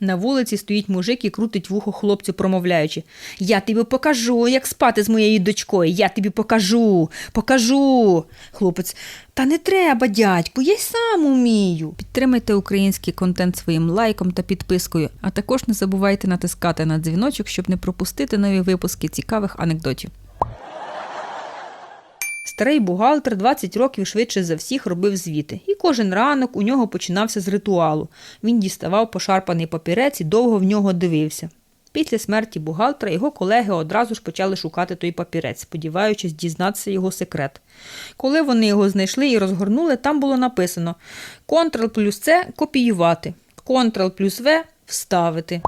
На вулиці стоїть мужик і крутить вухо хлопцю, промовляючи Я тобі покажу, як спати з моєю дочкою. Я тобі покажу, покажу. Хлопець, та не треба, дядьку, я й сам умію. Підтримайте український контент своїм лайком та підпискою, а також не забувайте натискати на дзвіночок, щоб не пропустити нові випуски цікавих анекдотів. Старий бухгалтер 20 років швидше за всіх робив звіти, і кожен ранок у нього починався з ритуалу. Він діставав пошарпаний папірець і довго в нього дивився. Після смерті бухгалтера його колеги одразу ж почали шукати той папірець, сподіваючись дізнатися його секрет. Коли вони його знайшли і розгорнули, там було написано Ctrl плюс С копіювати, Ctrl плюс В вставити.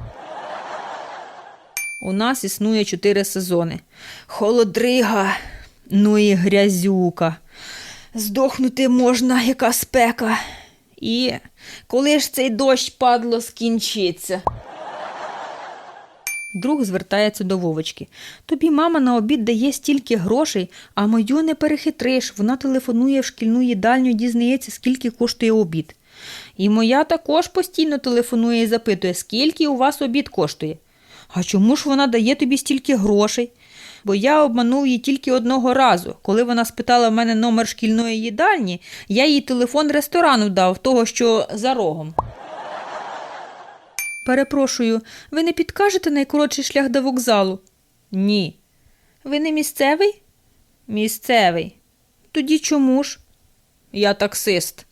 У нас існує чотири сезони. Холодрига, ну і грязюка. Здохнути можна, яка спека. І коли ж цей дощ падло скінчиться. Друг звертається до Вовочки. Тобі мама на обід дає стільки грошей, а мою не перехитриш. Вона телефонує в шкільну їдальню і дізнається, скільки коштує обід. І моя також постійно телефонує і запитує, скільки у вас обід коштує. А чому ж вона дає тобі стільки грошей? Бо я обманув її тільки одного разу. Коли вона спитала в мене номер шкільної їдальні, я їй телефон ресторану дав, того, що за рогом. Перепрошую, ви не підкажете найкоротший шлях до вокзалу? Ні. Ви не місцевий? Місцевий. Тоді чому ж? Я таксист.